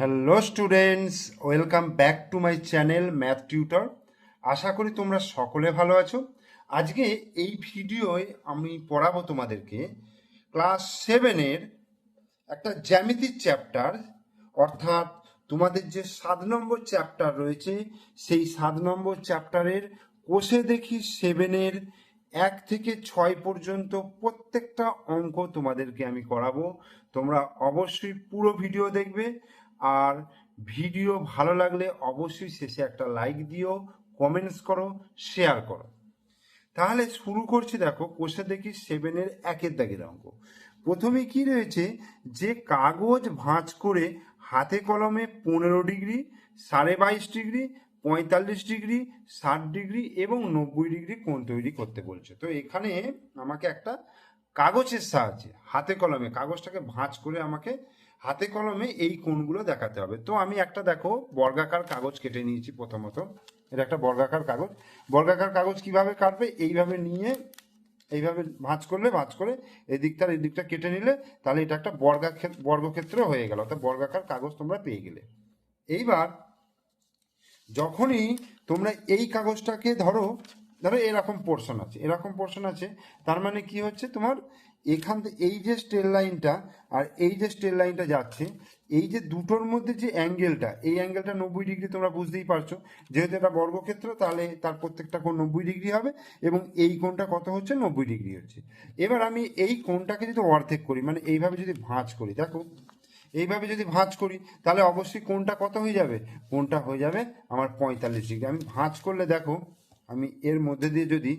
Hello students welcome back to my channel math tutor আশা করি তোমরা সকলে ভালো আছো। আজকে এই ভিডিওয় আমি পড়াবো তোমাদেরকে ক্লাস সেভেনের একটা জ্যামিতির চ্যাপ্টার অর্থাৎ তোমাদের যে সাত নম্বর চ্যাপ্টার রয়েছে, সেই সাত নম্বর চ্যাপ্টারের কোষে দেখি সেভেনের এক থেকে ছয় পর্যন্ত প্রত্যেকটা অঙ্ক তোমাদেরকে আমি করাবো। তোমরা অবশ্যই পুরো ভিডিও দেখবে। আর ভিডিও ভালো লাগলে অবশ্যই শেষে একটা লাইক দিও কমেন্টস করো শেয়ার করো। তাহলে শুরু করছি দেখো কোষে দেখি সেভেনের একের দাগের অঙ্ক। প্রথমে কি রয়েছে? যে কাগজ ভাঁজ করে হাতে কলমে পনেরো ডিগ্রি, সাড়ে বাইশ ডিগ্রি, পঁয়তাল্লিশ ডিগ্রি, ষাট ডিগ্রি এবং নব্বই ডিগ্রি কোণ তৈরি করতে বলছে। তো এখানে আমাকে একটা কাগজের সাহায্যে, হাতে কলমে, কাগজটাকে ভাঁজ করে আমাকে হাতে কলমে এই কোণগুলো দেখাতে হবে। তো আমি একটা দেখো, বর্গাকার কাগজ কেটে নিয়েছি প্রথমত। এটা একটা বর্গাকার কাগজ। বর্গাকার কাগজ কীভাবে কাটবে? এইভাবে নিয়ে, এইভাবে ভাঁজ করলে, ভাঁজ করে এই দিকটা আর এই দিকটা কেটে নিলে তাহলে এটা একটা বর্গা বর্গক্ষেত্র হয়ে গেল। অর্থাৎ বর্গাকার কাগজ তোমরা পেয়ে গেলে। এইবার যখনই তোমরা এই কাগজটাকে ধরো ধরো এরকম পোর্শন আছে, এরকম পোর্শন আছে, তার মানে কি হচ্ছে তোমার? এখান থেকে এই যে স্টেল লাইনটা আর এই যে স্টেল লাইনটা যাচ্ছে, এই যে দুটোর মধ্যে যে অ্যাঙ্গেলটা, এই অ্যাঙ্গেলটা নব্বই ডিগ্রি তোমরা বুঝতেই পারছ। যেহেতু এটা বর্গক্ষেত্র, তাহলে তার প্রত্যেকটা কোণ নব্বই ডিগ্রি হবে এবং এই কোণটা কত হচ্ছে? নব্বই ডিগ্রি হচ্ছে। এবার আমি এই কোণটাকে যদি অর্ধেক করি মানে এইভাবে যদি ভাঁজ করি, দেখো, এইভাবে যদি ভাঁজ করি, তাহলে অবশ্যই কোনটা কত হয়ে যাবে? কোনটা হয়ে যাবে আমার পঁয়তাল্লিশ ডিগ্রি। আমি ভাঁজ করলে দেখো, আমি এর মধ্যে দিয়ে যদি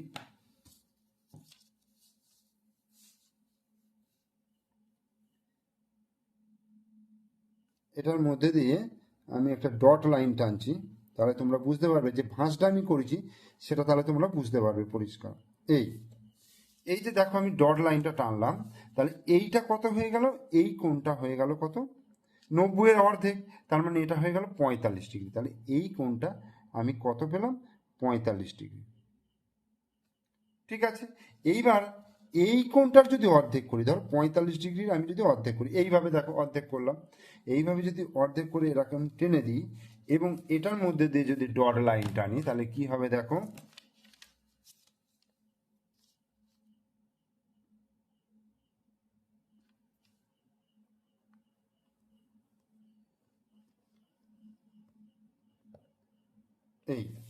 এটার মধ্যে দিয়ে আমি একটা ডট লাইন টানছি, তাহলে তোমরা বুঝতে পারবে যে ভাঁজটা আমি করেছি, সেটা তাহলে তোমরা বুঝতে পারবে পরিষ্কার। এই এই যে দেখো আমি ডট লাইনটা টানলাম, তাহলে এইটা কত হয়ে গেল? এই কোণটা হয়ে গেল কত? নব্বইয়ের অর্ধেক, তার মানে এটা হয়ে গেল পঁয়তাল্লিশ ডিগ্রি। তাহলে এই কোণটা আমি কত পেলাম? পঁয়তাল্লিশ ডিগ্রি। ঠিক আছে? এইবার এই কোণটার যদি অর্ধেক করি, ধরো পঁয়তাল্লিশ ডিগ্রির আমি যদি অর্ধেক করি, এইভাবে দেখো অর্ধেক করলাম। এইভাবে যদি অর্ধেক করে এরকম টেনে দিই এবং এটার মধ্যে দিয়ে যদি ডট লাইন টানি তাহলে কি হবে দেখো? এই।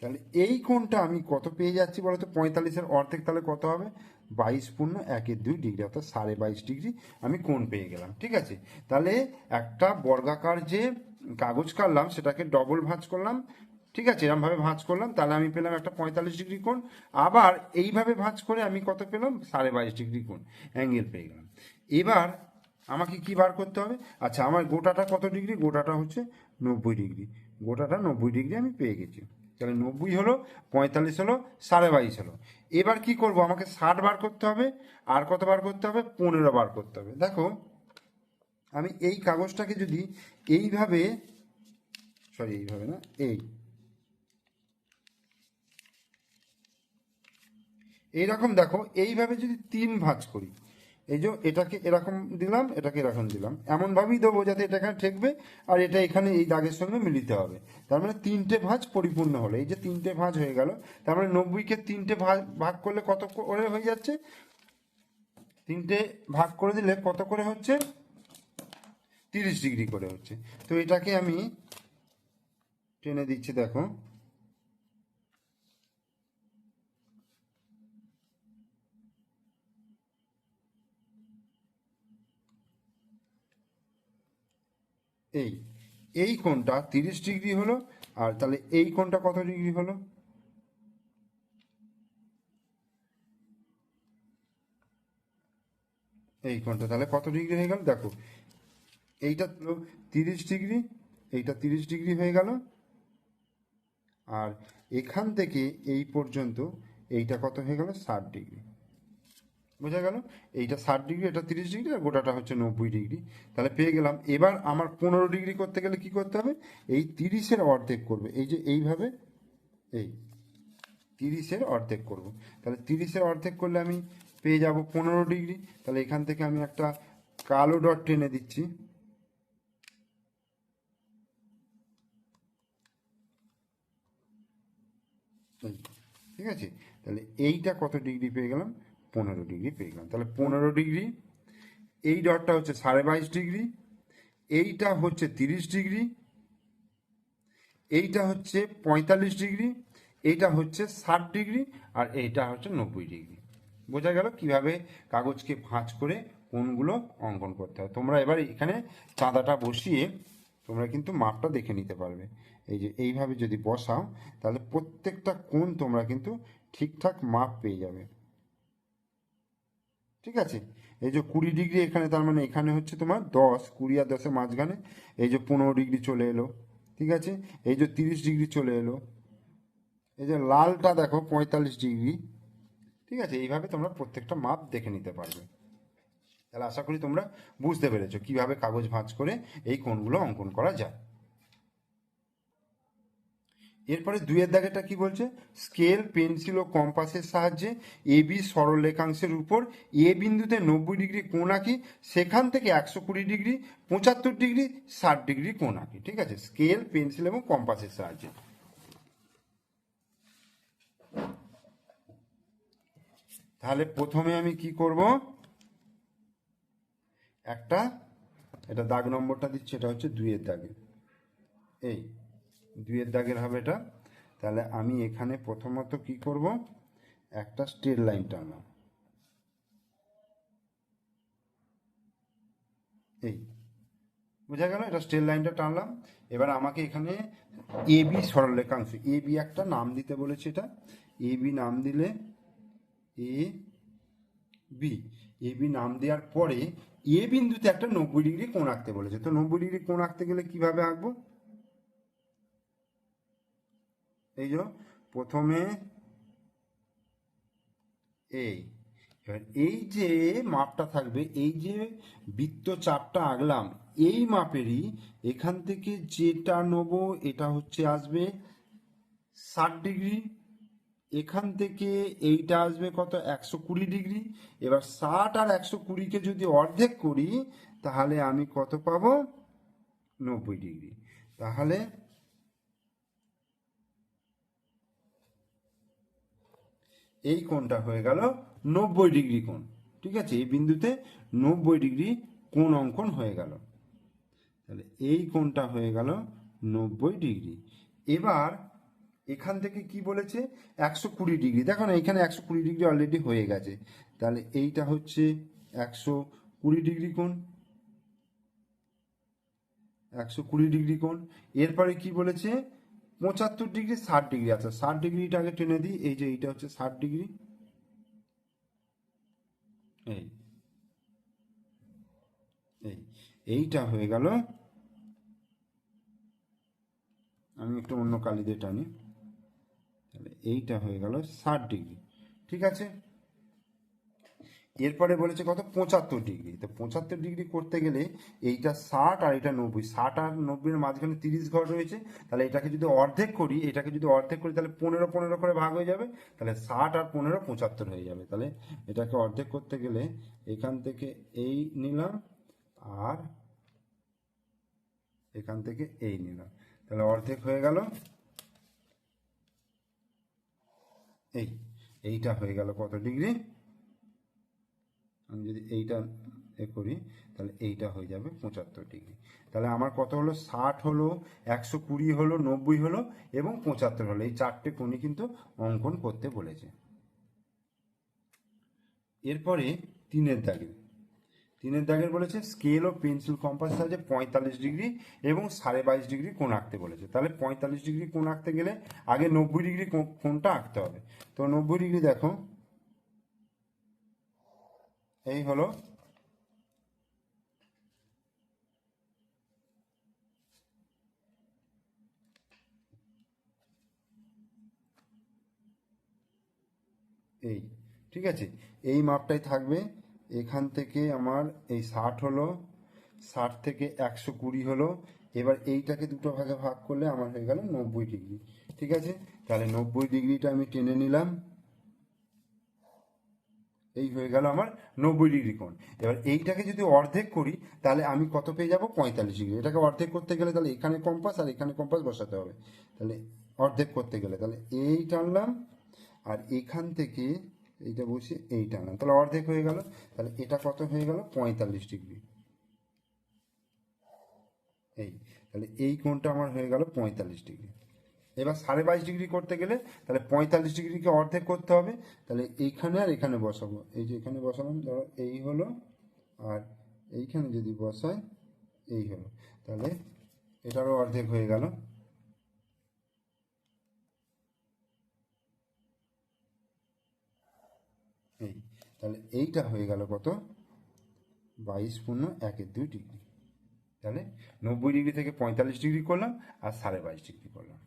তাহলে এই কোণটা আমি কত পেয়ে যাচ্ছি বলতো? পঁয়তাল্লিশের অর্ধেক তাহলে কত হবে? বাইশ পূর্ণ একের দুই ডিগ্রি, অর্থাৎ সাড়ে বাইশ ডিগ্রি আমি কোণ পেয়ে গেলাম, ঠিক আছে? তাহলে একটা বর্গাকার যে কাগজ কাটলাম, সেটাকে ডবল ভাঁজ করলাম, ঠিক আছে? এরমভাবে ভাঁজ করলাম, তাহলে আমি পেলাম একটা পঁয়তাল্লিশ ডিগ্রি কোণ। আবার এইভাবে ভাঁজ করে আমি কত পেলাম? সাড়ে বাইশ ডিগ্রি কোণ, অ্যাঙ্গেল পেয়ে গেলাম। এবার আমাকে কি বার করতে হবে? আচ্ছা আমার গোটাটা কত ডিগ্রি? গোটাটা হচ্ছে নব্বই ডিগ্রি। গোটাটা নব্বই ডিগ্রি আমি পেয়ে গেছি। তাহলে নব্বই হলো, পঁয়তাল্লিশ হলো, সাড়ে বাইশ হলো। এবার কি করব? আমাকে ষাট বার করতে হবে, আর কত বার করতে হবে? পনেরো বার করতে হবে। দেখো, আমি এই কাগজটাকে যদি এইভাবে, সরি, এইভাবে না, এই। এইরকম দেখো, এইভাবে যদি তিন ভাঁজ করি এই যে এটাকে এরকম দিলাম, এটাকে এরকম দিলাম। এমনভাবেই দেবো যাতে এটা এখানে ঠেকবে আর এটা এখানে এই দাগের সঙ্গে মিলিতে হবে। তার মানে তিনটে ভাঁজ পরিপূর্ণ হলো। এই যে তিনটে ভাঁজ হয়ে গেল, তার মানে নব্বইকে তিনটে ভাগ ভাগ করলে কত করে হয়ে যাচ্ছে? তিনটে ভাগ করে দিলে কত করে হচ্ছে? তিরিশ ডিগ্রি করে হচ্ছে। তো এটাকে আমি টেনে দিচ্ছি, দেখো। এই এই কোণটা তিরিশ ডিগ্রি হলো, আর তাহলে এই কোণটা কত ডিগ্রি হলো? এই কোণটা তাহলে কত ডিগ্রি হয়ে গেল? দেখো, এইটা তিরিশ ডিগ্রি, এইটা তিরিশ ডিগ্রি হয়ে গেল। আর এখান থেকে এই পর্যন্ত এইটা কত হয়ে গেল? ষাট ডিগ্রি। বোঝা গেল? এইটা ষাট ডিগ্রি, এটা তিরিশ ডিগ্রি, আর গোটাটা হচ্ছে নব্বই ডিগ্রি। তাহলে পেয়ে গেলাম। এবার আমার পনেরো ডিগ্রি করতে গেলে কি করতে হবে? এই তিরিশের অর্ধেক করবে। এই যে এইভাবে, এই তিরিশের অর্ধেক করব। তাহলে তিরিশের অর্ধেক করলে আমি পেয়ে যাব পনেরো ডিগ্রি। তাহলে এখান থেকে আমি একটা কালো ডট টেনে দিচ্ছি। ঠিক আছে? তাহলে এইটা কত ডিগ্রি পেয়ে গেলাম? পনেরো ডিগ্রি পেয়ে গেলাম। তাহলে পনেরো ডিগ্রি, এই ডটটা হচ্ছে সাড়ে বাইশ ডিগ্রি, এইটা হচ্ছে তিরিশ ডিগ্রি, এইটা হচ্ছে পঁয়তাল্লিশ ডিগ্রি, এইটা হচ্ছে ষাট ডিগ্রি, আর এইটা হচ্ছে নব্বই ডিগ্রি। বোঝা গেল কীভাবে কাগজকে ভাঁজ করে কোনগুলো অঙ্কন করতে হয়। তোমরা এবার এখানে চাঁদাটা বসিয়ে তোমরা কিন্তু মাপটা দেখে নিতে পারবে। এই যে এইভাবে যদি বসাও, তাহলে প্রত্যেকটা কোণ তোমরা কিন্তু ঠিকঠাক মাপ পেয়ে যাবে। ঠিক আছে? এই যে কুড়ি ডিগ্রি এখানে, তার মানে এখানে হচ্ছে তোমার দশ, কুড়ি আর দশের মাঝখানে এই যে পনেরো ডিগ্রি চলে এলো, ঠিক আছে? এই যে তিরিশ ডিগ্রি চলে এলো, এই যে লালটা দেখো পঁয়তাল্লিশ ডিগ্রি, ঠিক আছে? এইভাবে তোমরা প্রত্যেকটা মাপ দেখে নিতে পারবে। তাহলে আশা করি তোমরা বুঝতে পেরেছ কীভাবে কাগজ ভাঁজ করে এই কোণগুলো অঙ্কন করা যায়। এরপরে দুইয়ের দাগেটা কি বলছে? স্কেল, পেন্সিল ও কম্পাসের সাহায্যে এ বি সরলরেখাংশের উপর এ বিন্দুতে নব্বই ডিগ্রি কোণ আঁকি, সেখান থেকে একশো কুড়ি ডিগ্রি, পঁচাত্তর ডিগ্রি, ষাট ডিগ্রি কোণ আঁকি। ঠিক আছে? স্কেল, পেন্সিল এবং কম্পাসের সাহায্যে। তাহলে প্রথমে আমি কি করব? একটা, এটা দাগ নম্বরটা দিচ্ছি, এটা হচ্ছে দুইয়ের দাগে। এই। দুইয়ের দাগের হবে এটা। তাহলে আমি এখানে প্রথমত কি করব? একটা স্ট্রেট লাইন টানলাম এই, বোঝা গেল? এটা স্ট্রেট লাইনটা টানলাম। এবার আমাকে এখানে এ বি সরলরেখাংশ এ বি একটা নাম দিতে বলেছে এটা। এ বি নাম দিলে এ বি। এ বি নাম দেওয়ার পরে এ বিন্দুতে একটা নব্বই ডিগ্রি কোণ আঁকতে বলেছে। তো নব্বই ডিগ্রি কোণ আঁকতে গেলে কীভাবে আঁকবো? এই যে প্রথমে এই এবার এই যে মাপটা থাকবে, এই যে বৃত্ত চাপটা আঁকলাম, এই মাপেরই এখান থেকে যেটা নেব এটা হচ্ছে আসবে ষাট ডিগ্রি। এখান থেকে এইটা আসবে কত? একশো কুড়ি ডিগ্রি। এবার ষাট আর একশো কুড়িকে যদি অর্ধেক করি, তাহলে আমি কত পাবো? নব্বই ডিগ্রি। তাহলে এই কোণটা হয়ে গেল নব্বই ডিগ্রি কোণ। ঠিক আছে? এই বিন্দুতে নব্বই ডিগ্রি কোণ অঙ্কন হয়ে গেল। তাহলে এই কোণটা হয়ে গেল নব্বই ডিগ্রি। এবার এখান থেকে কি বলেছে? একশো কুড়ি ডিগ্রি। দেখো না, এখানে একশো কুড়ি ডিগ্রি অলরেডি হয়ে গেছে। তাহলে এইটা হচ্ছে একশো কুড়ি ডিগ্রি কোণ। একশো কুড়ি ডিগ্রি কোণ। এরপরে কি বলেছে? পঁচাত্তর ডিগ্রি, ষাট ডিগ্রি। আচ্ছা ষাট ডিগ্রিটা আগে টেনে দিই, এই যে এইটা হচ্ছে ষাট ডিগ্রি। এই এই, এইটা হয়ে গেল। আমি একটু অন্য কালি দিয়ে টানি। তাহলে এইটা হয়ে গেল ষাট ডিগ্রি। ঠিক আছে? এরপরে বলেছে কত? পঁচাত্তর ডিগ্রি। তো পঁচাত্তর ডিগ্রি করতে গেলে এইটা ষাট আর এটা নব্বই। ষাট আর নব্বইয়ের মাঝখানে তিরিশ ঘর রয়েছে। তাহলে এটাকে যদি অর্ধেক করি, এটাকে যদি অর্ধেক করি, তাহলে পনেরো পনেরো করে ভাগ হয়ে যাবে। তাহলে ষাট আর পনেরো পঁচাত্তর হয়ে যাবে। তাহলে এটাকে অর্ধেক করতে গেলে এখান থেকে এই নিলাম আর এখান থেকে এই নিলাম। তাহলে অর্ধেক হয়ে গেল। এই, এইটা হয়ে গেল কত ডিগ্রি? আমি যদি এইটা এ করি, তাহলে এইটা হয়ে যাবে পঁচাত্তর ডিগ্রি। তাহলে আমার কত হলো? ষাট হলো, একশো কুড়ি হলো, নব্বই হলো এবং পঁচাত্তর হলো। এই চারটে কোণই কিন্তু অঙ্কন করতে বলেছে। এরপরে তিনের দাগে। তিনের দাগের বলেছে, স্কেল ও পেন্সিল কম্পাস সাহায্যে পঁয়তাল্লিশ ডিগ্রি এবং সাড়ে বাইশ ডিগ্রি কোণ আঁকতে বলেছে। তাহলে পঁয়তাল্লিশ ডিগ্রি কোণ আঁকতে গেলে আগে নব্বই ডিগ্রি কোণটা আঁকতে হবে। তো নব্বই ডিগ্রি দেখো এই হলো। এই, ঠিক আছে? এই মাপটাই থাকবে। এখান থেকে আমার এই ষাট হলো, ষাট থেকে একশো কুড়ি হলো। এবার এইটাকে দুটো ভাগে ভাগ করলে আমার হয়ে গেল নব্বই ডিগ্রি, ঠিক আছে? তাহলে নব্বই ডিগ্রিটা আমি টেনে নিলাম। এই হয়ে গেল আমার নব্বই ডিগ্রি কোণ। এবার এইটাকে যদি অর্ধেক করি, তাহলে আমি কত পেয়ে যাব? পঁয়তাল্লিশ ডিগ্রি এটাকে অর্ধেক করতে গেলে তাহলে এখানে কম্পাস আর এখানে কম্পাস বসাতে হবে। তাহলে অর্ধেক করতে গেলে তাহলে এই টানলাম, আর এখান থেকে এইটা বসে এই টানলাম। তাহলে অর্ধেক হয়ে গেল। তাহলে এটা কত হয়ে গেল? পঁয়তাল্লিশ ডিগ্রি এই, তাহলে এই কোণটা আমার হয়ে গেল পঁয়তাল্লিশ ডিগ্রি এবার সাড়ে বাইশ ডিগ্রি করতে গেলে তাহলে পঁয়তাল্লিশ ডিগ্রিকে অর্ধেক করতে হবে। তাহলে এইখানে আর এখানে বসাবো। এই যে এখানে বসালাম, ধরো এই হলো আর এইখানে যদি বসাই, এই হলো। তাহলে এটারও অর্ধেক হয়ে গেল। এই, তাহলে এইটা হয়ে গেল কত? বাইশ পূর্ণ একের দুই ডিগ্রি। তাহলে নব্বই ডিগ্রি থেকে পঁয়তাল্লিশ ডিগ্রি করলাম আর সাড়ে বাইশ ডিগ্রি করলাম।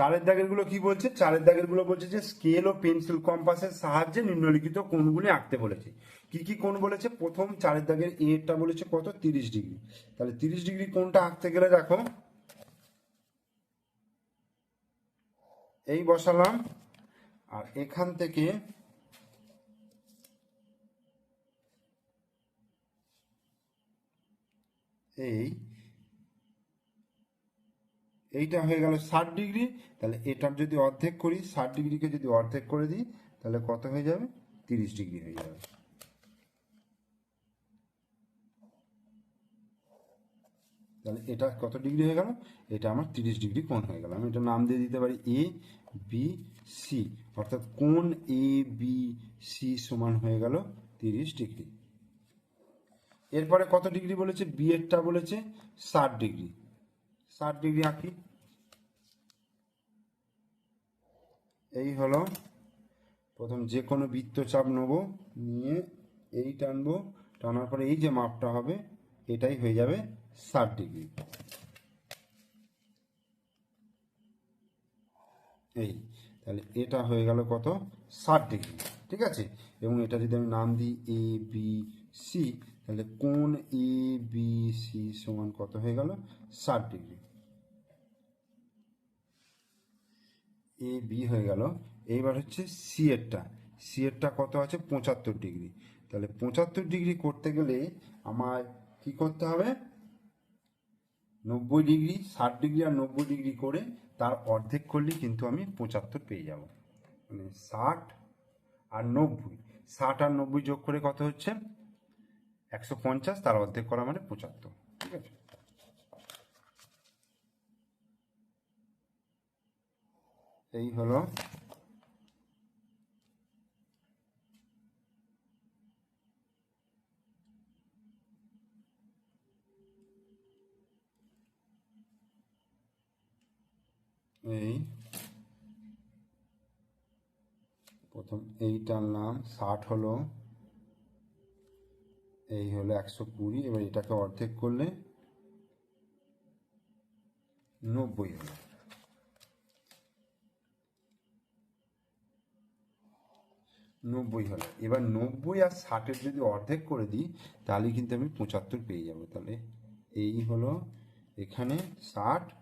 চারের দাগেরগুলো কি বলছে? চারের দাগেরগুলো বলছে যে স্কেল ও পেন্সিল কম্পাসের সাহায্যে নিম্নলিখিত কোণগুলি আঁকতে বলেছে। কি কি কোণ বলেছে? প্রথম চারের দাগের এটা বলেছে কত? তিরিশ ডিগ্রি। তাহলে তিরিশ ডিগ্রি কোণটা আঁকতে গেলে দেখো, এই বসালাম, আর এখান থেকে এই এইটা হয়ে গেল ষাট ডিগ্রি, তাহলে এটার যদি অর্ধেক করি, ষাট ডিগ্রিকে যদি অর্ধেক করে দিই, তাহলে কত হয়ে যাবে? তিরিশ ডিগ্রি হয়ে যাবে। তাহলে এটা কত ডিগ্রি হয়ে গেল? এটা আমার তিরিশ ডিগ্রি কোণ হয়ে গেল। আমি এটা নাম দিয়ে দিতে পারি এ বি সি অর্থাৎ কোণ এ বি সি সমান হয়ে গেল তিরিশ ডিগ্রি। এরপরে কত ডিগ্রি বলেছে? বি এরটা বলেছে ষাট ডিগ্রি। ষাট ডিগ্রি আঁকি। এই হলো প্রথম যে কোনো বৃত্তচাপ নেব, নিয়ে এই টানবো, টানার পরে এই যে মাপটা হবে, এটাই হয়ে যাবে ষাট ডিগ্রি। এই, তাহলে এটা হয়ে গেল কত? ষাট ডিগ্রি, ঠিক আছে? এবং এটা যদি আমি নাম দিই এ বি সি তাহলে কোন এ বি সি সমান কত হয়ে গেল? ষাট ডিগ্রি। এ বি হয়ে গেল। এইবার হচ্ছে সি এরটা সি এরটা কত আছে? পঁচাত্তর ডিগ্রি। তাহলে পঁচাত্তর ডিগ্রি করতে গেলে আমার কি করতে হবে? নব্বই ডিগ্রি, ষাট ডিগ্রি আর নব্বই ডিগ্রি করে তার অর্ধেক করলেই কিন্তু আমি পঁচাত্তর পেয়ে যাব। মানে ষাট আর নব্বই। ষাট আর নব্বই যোগ করে কত হচ্ছে? একশো পঞ্চাশ, তার অর্ধেক করা মানে পঁচাত্তর। ঠিক আছে? এই হলো। এই। প্রথম এইটার নাম ষাট হলো। এই হলো একশো কুড়ি, এবার এটাকে অর্ধেক করলে নব্বই হলো। নব্বই হলো। এবার নব্বই আর ষাটের যদি অর্ধেক করে দিই, তাহলে কিন্তু আমি পঁচাত্তর পেয়ে যাব। তাহলে এই হলো এখানে ষাট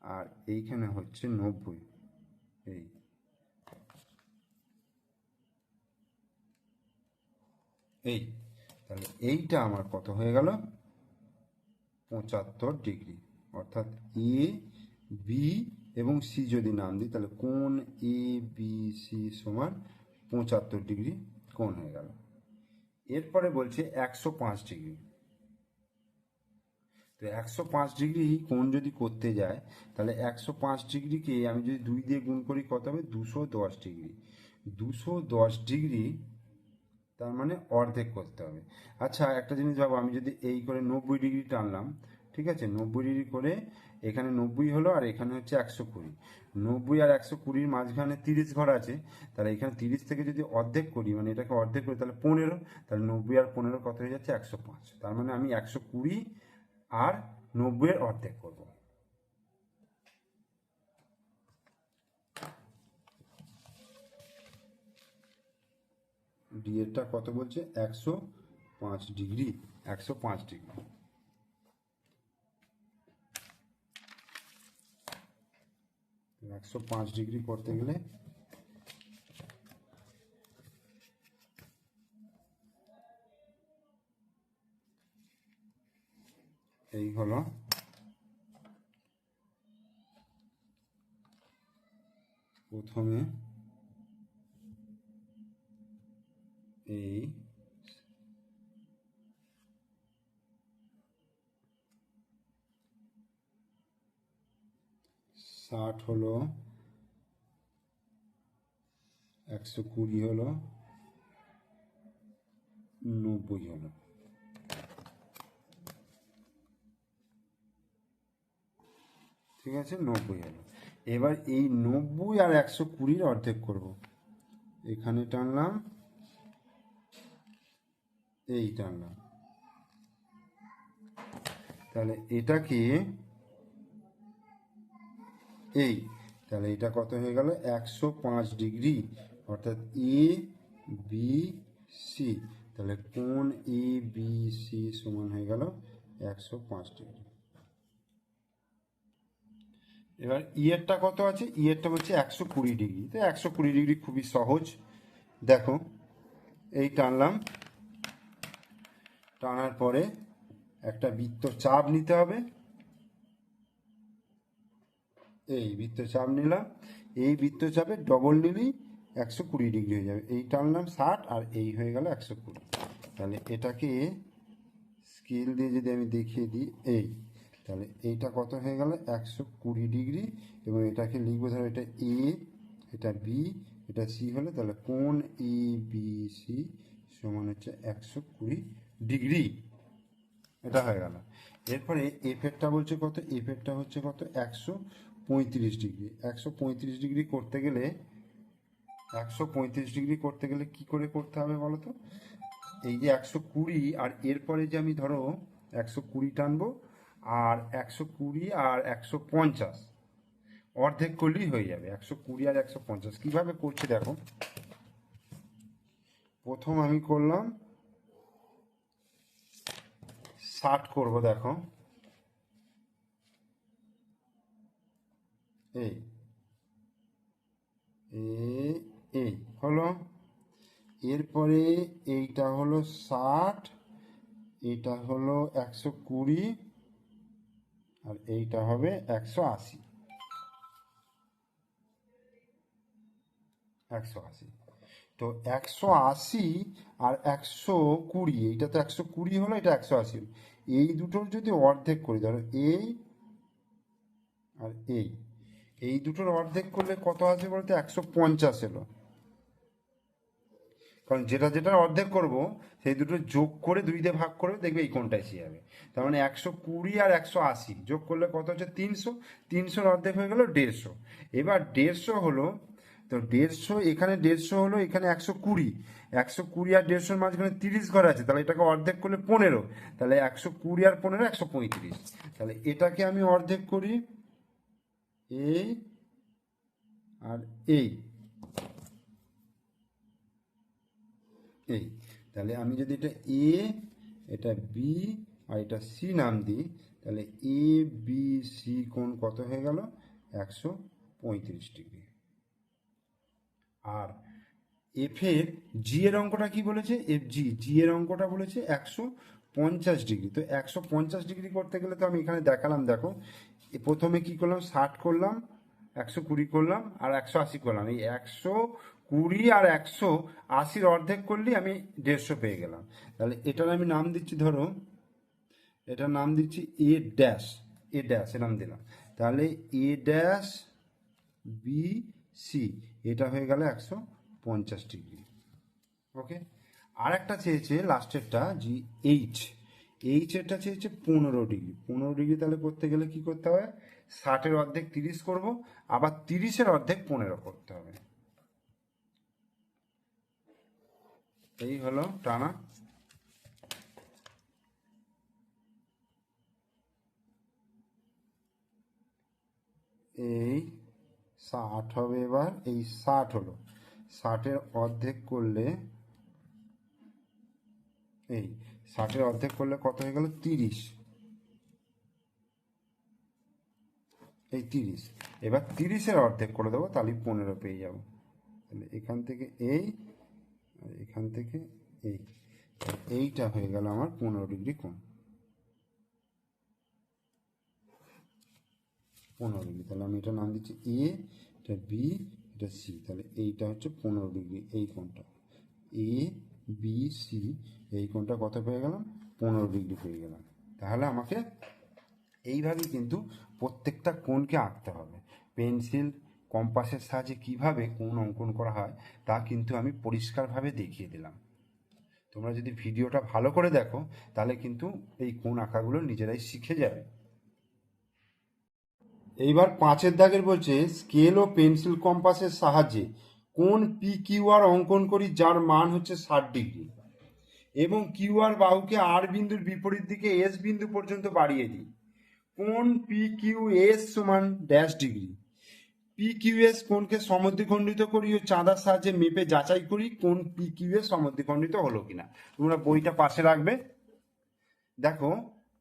আর এইখানে হচ্ছে নব্বই। এই। এই। তাহলে এইটা আমার কত হয়ে গেল? পঁচাত্তর ডিগ্রি। অর্থাৎ এ, বি এবং সি যদি নাম দিই, তাহলে কোন এ, বি, সি সমান পঁচাত্তর ডিগ্রি কোণ হয়ে গেল। এরপরে বলছে একশো পাঁচ ডিগ্রি। তো একশো পাঁচ ডিগ্রি কোণ যদি করতে যায়, তাহলে একশো পাঁচ ডিগ্রিকে আমি যদি দুই দিয়ে গুণ করি, কত হবে? দুশো দশ ডিগ্রি। দুশো দশ ডিগ্রি, তার মানে অর্ধেক করতে হবে। আচ্ছা একটা জিনিস ভাবো, আমি যদি এই করে নব্বই ডিগ্রি টানলাম, ঠিক আছে? নব্বই ডিগ্রি করে এখানে নব্বই হলো আর এখানে হচ্ছে একশো কুড়ি। নব্বই আর একশো কুড়ির মাঝখানে তিরিশ ঘর আছে, তাহলে এখানে তিরিশ থেকে যদি অর্ধেক করি মানে এটাকে অর্ধেক করি, তাহলে পনেরো, তাহলে নব্বই আর পনেরো কত হয়ে যাচ্ছে? একশো পাঁচ। তার মানে আমি একশো কুড়ি আর নব্বইয়ের অর্ধেক করব। ডিএটা কত বলছে? একশো পাঁচ ডিগ্রি, একশো পাঁচ ডিগ্রি। একশো পাঁচ ডিগ্রি করতে গেলে এই হলো প্রথমে এই ষাট হলো, একশো কুড়ি হলো, নব্বই হলো। ঠিক আছে, নব্বই হলো। এবার এই নব্বই আর একশো কুড়ির অর্ধেক করব। এখানে টানলাম, এই টানলাম। তাহলে এটাকে এই, তাহলে এটা কত হয়ে গেল? একশো পাঁচ ডিগ্রি, অর্থাৎ এ বি সি তাহলে কোন এ বি সি সমান হয়ে গেল? একশো পাঁচ ডিগ্রি। এবার ইয়েরটা কত আছে? ইয়েরটা হচ্ছে একশো কুড়ি ডিগ্রি। তো একশো কুড়ি ডিগ্রি খুবই সহজ। দেখো, এই টানলাম। টানার পরে একটা বৃত্ত চাপ নিতে হবে। এই বৃত্তচাপ নিলাম, এই বৃত্তচাপে ডবল নিলেই একশো কুড়ি ডিগ্রি হয়ে যাবে। এই টানলাম ষাট আর এই হয়ে গেল একশো কুড়ি। তাহলে এটাকে স্কেল দিয়ে যদি আমি দেখিয়ে দিই, এই, তাহলে এইটা কত হয়ে গেল? একশো কুড়ি ডিগ্রি এবং এটাকে লিখব, ধরো এটা এ এটা বি এটা সি হলে তাহলে কোন এ বি সি সমান হচ্ছে একশো কুড়ি ডিগ্রি এটা হয়ে গেল। এরপরে এফেরটা বলছে কত? এফেরটা হচ্ছে কত? একশো। পঁয়ত্রিশ ডিগ্রি। একশো পঁয়ত্রিশ ডিগ্রি করতে গেলে, একশো পঁয়ত্রিশ ডিগ্রি করতে গেলে কি করে করতে হবে বলো তো এই যে একশো কুড়ি আর এরপরে যে আমি ধরো একশো কুড়ি টানবো আর একশো কুড়ি আর একশো পঞ্চাশ, অর্ধেক করলেই হয়ে যাবে। একশো কুড়ি আর একশো পঞ্চাশ। কীভাবে করছে দেখো? প্রথম আমি করলাম, ষাট করব দেখো। এই এই হলো? এরপরে এইটা হলো ষাট এটা হলো একশো কুড়ি, আর এইটা হবে একশো আশি। একশো আশি। তো একশো আশি আর একশো কুড়ি, এইটা তো একশো কুড়ি হলো, এটা একশো আশি। এই দুটোর যদি অর্ধেক করি, ধরো এই আর এই এই দুটোর অর্ধেক করলে কত আছে বলতে? একশো পঞ্চাশ এলো। কারণ যেটা যেটা অর্ধেক করব, সেই দুটো যোগ করে দুই দিয়ে ভাগ করে দেখবে এই কোনটা এসে যাবে। তার মানে একশো কুড়ি আর একশো আশি। যোগ করলে কত হচ্ছে? তিনশো। তিনশোর অর্ধেক হয়ে গেল দেড়শো। এবার দেড়শো হলো, তো দেড়শো এখানে দেড়শো হলো, এখানে একশো কুড়ি। একশো কুড়ি আর দেড়শোর মাঝখানে তিরিশ ঘর আছে, তাহলে এটাকে অর্ধেক করলে পনেরো। তাহলে একশো কুড়ি আর পনেরো, একশো পঁয়ত্রিশ। তাহলে এটাকে আমি অর্ধেক করি এই আর এই এই, তাহলে আমি যদি এটা এ, এটা বি আর এটা সি নাম দিই, তাহলে এ, বি, সি কোণ কত হয়ে গেল? একশো পঁয়ত্রিশ ডিগ্রি। আর এফ এর জি এর অঙ্কটা কি বলেছে? এফ জি জি এর অঙ্কটা বলেছে একশো পঞ্চাশ ডিগ্রি। তো একশো পঞ্চাশ ডিগ্রি করতে গেলে তো আমি এখানে দেখালাম, দেখো। এ প্রথমে কি করলাম? ষাট করলাম, একশো কুড়ি করলাম আর একশো আশি করলাম। এই একশো কুড়ি আর একশো আশির অর্ধেক করলেই আমি দেড়শো পেয়ে গেলাম। তাহলে এটার আমি নাম দিচ্ছি ধরো, এটার নাম দিচ্ছি a dash a dash a নাম দিলাম। তাহলে এ ড্যাশ বি সি এটা হয়ে গেল একশো পঞ্চাশ ডিগ্রি। ওকে আর একটা চেয়েছে লাস্টেরটা জি এইচ এইচ এরটা চেয়েছে পনেরো ডিগ্রি পনেরো ডিগ্রি তাহলে করতে গেলে কি করতে হবে? ষাটের অর্ধেক তিরিশ করব, আবার তিরিশের অর্ধেক পনেরো করতে হবে। এই হলো টানা। এই ষাট হবে এবার, এই ষাট হলো। ষাটের অর্ধেক করলে, এই ষাটের অর্ধেক করলে কত হয়ে গেল? তিরিশ। এই তিরিশ। এবার তিরিশের অর্ধেক করে দেবো, তাহলে পনেরো পেয়ে যাব। তাহলে এখান থেকে এই, আর এখান থেকে এই। এইটা হয়ে গেল আমার পনেরো ডিগ্রি কোণ। পনেরো ডিগ্রি, তাহলে আমি এটা নাম দিচ্ছি এ, এটা বি, এটা সি। তাহলে এইটা হচ্ছে পনেরো ডিগ্রি, এই কোণটা। এ বি সি এই কোণটা কত পেয়ে গেলাম? পনেরো ডিগ্রি পেয়ে গেলাম। তাহলে আমাকে এইভাবেই কিন্তু প্রত্যেকটা কোণকে আঁকতে হবে। পেন্সিল, কম্পাসের সাহায্যে কীভাবে কোন অঙ্কন করা হয়, তা কিন্তু আমি পরিষ্কারভাবে দেখিয়ে দিলাম। তোমরা যদি ভিডিওটা ভালো করে দেখো, তাহলে কিন্তু এই কোন আঁকাগুলো নিজেরাই শিখে যাবে। এইবার পাঁচের দাগের বলছে, স্কেল ও পেন্সিল কম্পাসের সাহায্যে কোন পি কিউআর অঙ্কন করি যার মান হচ্ছে ষাট ডিগ্রি। এবং কিউআর বাহুকে আর বিন্দুর বিপরীত দিকে এস বিন্দু পর্যন্ত বাড়িয়ে দিই। কোন পি কিউ এস সমান dash degree P Q S কোনকে সমদ্বিখণ্ডিত করি ও চাঁদার সাহায্যে মেপে যাচাই করি কোন পি কিউ এস সমদ্বিখণ্ডিত হলো কিনা। তোমরা বইটা পাশে রাখবে। দেখো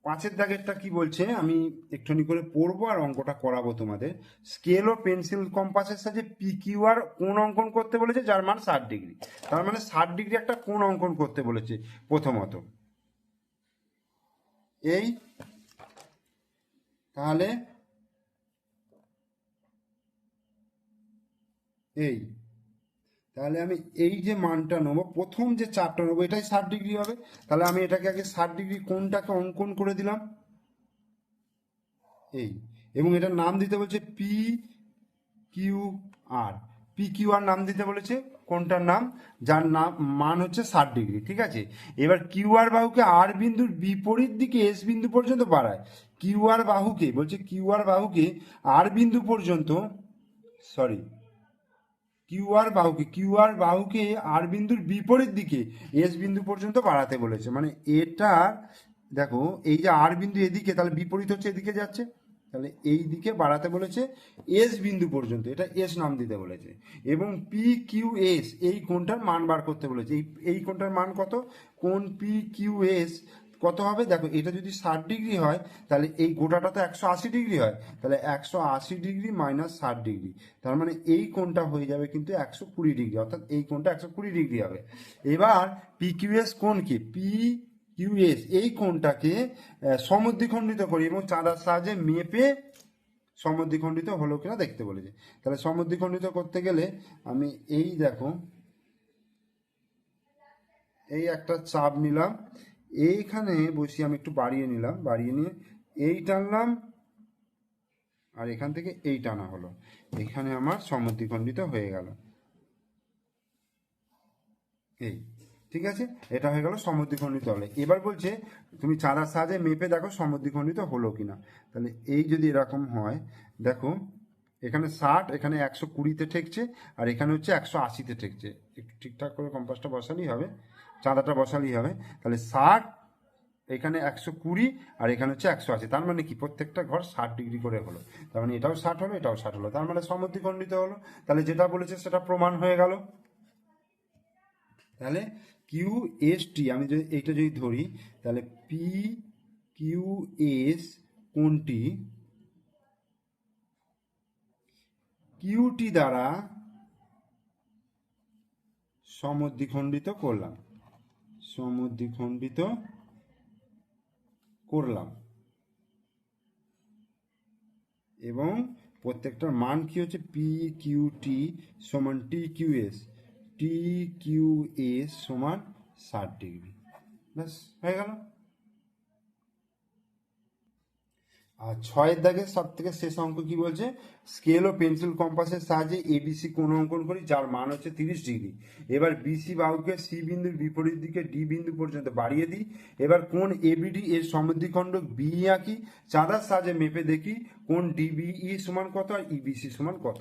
পাঁচের দাগেরটা কি বলছে? আমি একটুখানি করে পড়ব আর অঙ্কটা করাবো তোমাদের। স্কেল ও পেন্সিল কম্পাসের সাথে পি কিউ আর কোন অঙ্কন করতে বলেছে? যার মান ষাট ডিগ্রি। তার মানে ষাট ডিগ্রি একটা কোন অঙ্কন করতে বলেছে প্রথমত? এই, তাহলে এই তাহলে আমি এই যে মানটা নেব, প্রথম যে চারটা নেব, এটাই ষাট ডিগ্রি হবে। তাহলে আমি এটাকে আগে ষাট ডিগ্রি কোনটাকে অঙ্কন করে দিলাম। এই, এবং এটার নাম দিতে বলছে P Q R P Q R নাম দিতে বলেছে কোনটার নাম, যার নাম, মান হচ্ছে ষাট ডিগ্রি, ঠিক আছে? এবার কিউ আর বাহুকে আর বিন্দুর বিপরীত দিকে এস বিন্দু পর্যন্ত বাড়ায়। কিউ আর বাহুকে, বলছে কিউ আর বাহুকে আর বিন্দু পর্যন্ত সরি কিউআর বাহুকে কিউআর বাহুকে আর বিন্দুর বিপরীত দিকে এস বিন্দু পর্যন্ত বাড়াতে বলেছে। মানে এটা, দেখো, এই যে আর বিন্দু এদিকে, তাহলে বিপরীত হচ্ছে, এদিকে যাচ্ছে। তাহলে এই দিকে বাড়াতে বলেছে এস বিন্দু পর্যন্ত, এটা এস নাম দিতে বলেছে। এবং পি কিউ এস, এই কোনটার মান বার করতে বলেছে। এই এই কোণটার মান কত? কোন পি কিউ এস কত হবে? দেখো এটা যদি ষাট ডিগ্রি হয় তাহলে এই গোটাটা তো একশো আশি ডিগ্রি হয়। তাহলে একশো আশি ডিগ্রি মাইনাস ষাট ডিগ্রি। তার মানে এই কোণটা হয়ে যাবে কিন্তু একশো কুড়ি ডিগ্রি অর্থাৎ এই কোণটা একশো কুড়ি ডিগ্রি হবে। এবার পি কিউএস কোণকে পি কিউএস এই কোণটাকে আহ, সমদ্বিখণ্ডিত করি এবং চাঁদার সাহায্যে মেপে সমদ্বিখণ্ডিত হলো কিনা দেখতে বলেছে তাহলে সমদ্বিখণ্ডিত করতে গেলে আমি এই দেখো এই একটা চাপ নিলাম। এইখানে বসি, আমি একটু বাড়িয়ে নিলাম, বাড়িয়ে নিয়ে এই টানলাম, আর এখান থেকে এই টানা হলো। এখানে আমার সমদ্বিখণ্ডিত হয়ে গেল। এই, ঠিক আছে? এটা হয়ে গেল সমদ্বিখণ্ডিত হলে। এবার বলছে, তুমি চাঁদার সাহায্যে মেপে দেখো সমদ্বিখণ্ডিত হলো কিনা। তাহলে এই যদি এরকম হয়, দেখো, এখানে ষাট, এখানে একশো কুড়িতে ঠেকছে, আর এখানে হচ্ছে একশো আশিতে ঠেকছে। একটু ঠিকঠাক করে কম্পাসটা বসালেই হবে। চাঁদাটা বসালেই হবে। তাহলে ষাট, এখানে একশো কুড়ি আর এখানে হচ্ছে একশো আশি। তার মানে কি? প্রত্যেকটা ঘর ষাট ডিগ্রি করে হলো। তার মানে এটাও ষাট হলো এটাও ষাট হলো। তার মানে সমদ্বিখণ্ডিত হলো। তাহলে যেটা বলেছে সেটা প্রমাণ হয়ে গেল। তাহলে কিউ এস টি আমি যদি এইটা যদি ধরি, তাহলে পি কিউ এস কোনটি? কিউটি দ্বারা সমদ্বিখণ্ডিত করলাম। সমদ্বিখণ্ডিত করলাম। এবং প্রত্যেকটার মান কি হচ্ছে? পি কিউ টি সমান T Q S T Q S সমান ষাট ডিগ্রি। ব্যাস, হয়ে গেল। আর ছয়ের দাগে সব থেকে শেষ অঙ্ক কি বলছে? স্কেল ও পেন্সিল কম্পাসের সাহায্যে এবিসি কোন অঙ্কন করি, যার মান হচ্ছে তিরিশ ডিগ্রি। এবার বিসি বাহুকে সি বিন্দুর বিপরীত দিকে ডি বিন্দু পর্যন্ত বাড়িয়ে দিই। এবার কোন এবিডি এর সমদ্বিখণ্ড বি আঁকি, চাঁদার সাহায্যে মেপে দেখি কোন ডিবিই সমান কত আর ইবিসি সমান কত।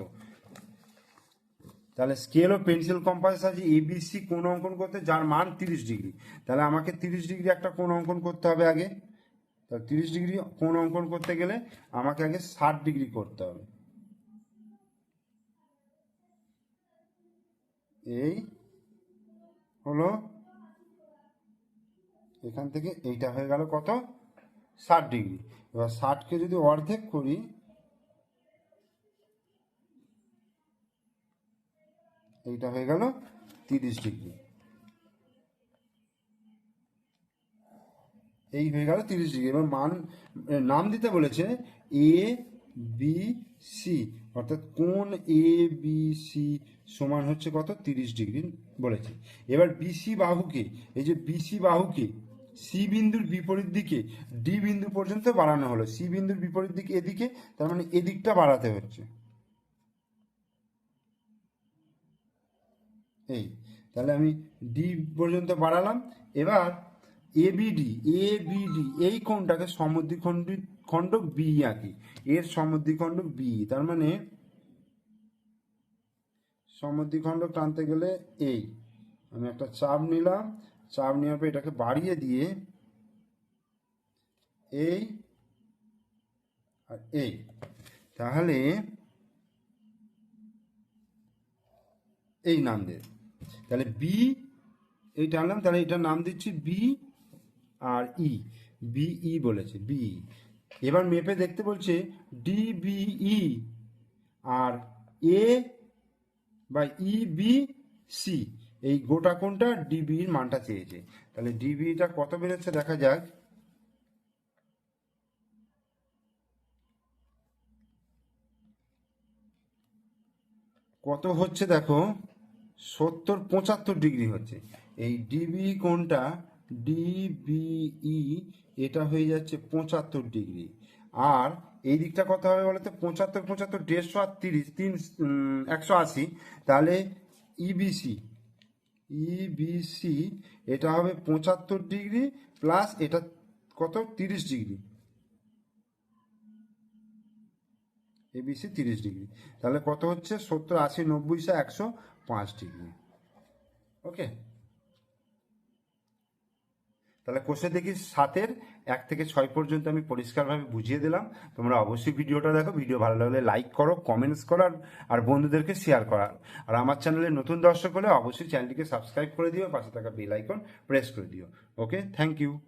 তাহলে স্কেল ও পেন্সিল কম্পাসের সাহায্যে এবিসি কোন অঙ্কন করতে, যার মান তিরিশ ডিগ্রি। তাহলে আমাকে তিরিশ ডিগ্রি একটা কোন অঙ্কন করতে হবে আগে। তাহলে তিরিশ ডিগ্রি কোণ অঙ্কন করতে গেলে আমাকে আগে ষাট ডিগ্রি করতে হবে। এই হলো, এখান থেকে এইটা হয়ে গেল কত? ষাট ডিগ্রি। এবার ষাটকে যদি অর্ধেক করি, এইটা হয়ে গেল তিরিশ ডিগ্রি। এই হয়ে গেল তিরিশ ডিগ্রি, এবার মান নাম দিতে বলেছে এ বি সি অর্থাৎ কোন এ বি সি সমান হচ্ছে কত? তিরিশ ডিগ্রি বলেছে। এবার বিসি বাহুকে, এই যে বিসি বাহুকে সি বিন্দুর বিপরীত দিকে ডি বিন্দু পর্যন্ত বাড়ানো হলো। সি বিন্দুর বিপরীত দিকে এদিকে, তার মানে এদিকটা বাড়াতে হচ্ছে। এই, তাহলে আমি ডি পর্যন্ত বাড়ালাম। এবার এবিডি এ বিডি এই কোণটাকে সমদ্বিখণ্ড খণ্ডক বি আঁকি। এর সমদ্বিখণ্ডক বি তার মানে সমদ্বিখণ্ডক টানতে গেলে এই। আমি একটা চাপ নিলাম, চাপ নেওয়ার পর এটাকে বাড়িয়ে দিয়ে এই আর এই। তাহলে এই নাম দে। তাহলে বি এই টানলাম, তাহলে এটার নাম দিচ্ছি B R E B E বলেছে বি এবার মেপে দেখতে বলছে ডিবিই আর এ বা ই বি সি এই গোটা কোনটা ডিবির মানটা চেয়েছে। তাহলে ডিবিটা কত বেরোচ্ছে দেখা যাক। কত হচ্ছে দেখো? সত্তর পঁচাত্তর ডিগ্রি হচ্ছে। এই ডিবি কোনটা ডিবিই এটা হয়ে যাচ্ছে পঁচাত্তর ডিগ্রি। আর এই দিকটা কত হবে বলতো? পঁচাত্তর পঁচাত্তর, দেড়শো আর তিরিশ তিন একশো আশি। তাহলে E ইবিসি ইবিসি এটা হবে পঁচাত্তর ডিগ্রি প্লাস এটা কত? তিরিশ ডিগ্রি। এবিসি তিরিশ ডিগ্রি। তাহলে কত হচ্ছে? সত্তর, আশি, নব্বই, একশো পাঁচ ডিগ্রি। ওকে তাহলে কোষে দেখি সাতের, এক থেকে ছয় পর্যন্ত আমি পরিষ্কারভাবে বুঝিয়ে দিলাম। তোমরা অবশ্যই ভিডিওটা দেখো, ভিডিও ভালো লাগলে লাইক করো কমেন্টস করো, আর- আর বন্ধুদেরকে শেয়ার করার আর আমার চ্যানেলে নতুন দর্শক হলে অবশ্যই চ্যানেলটিকে সাবস্ক্রাইব করে দিও, পাশে থাকা বেল আইকন প্রেস করে দিও। Okay thank you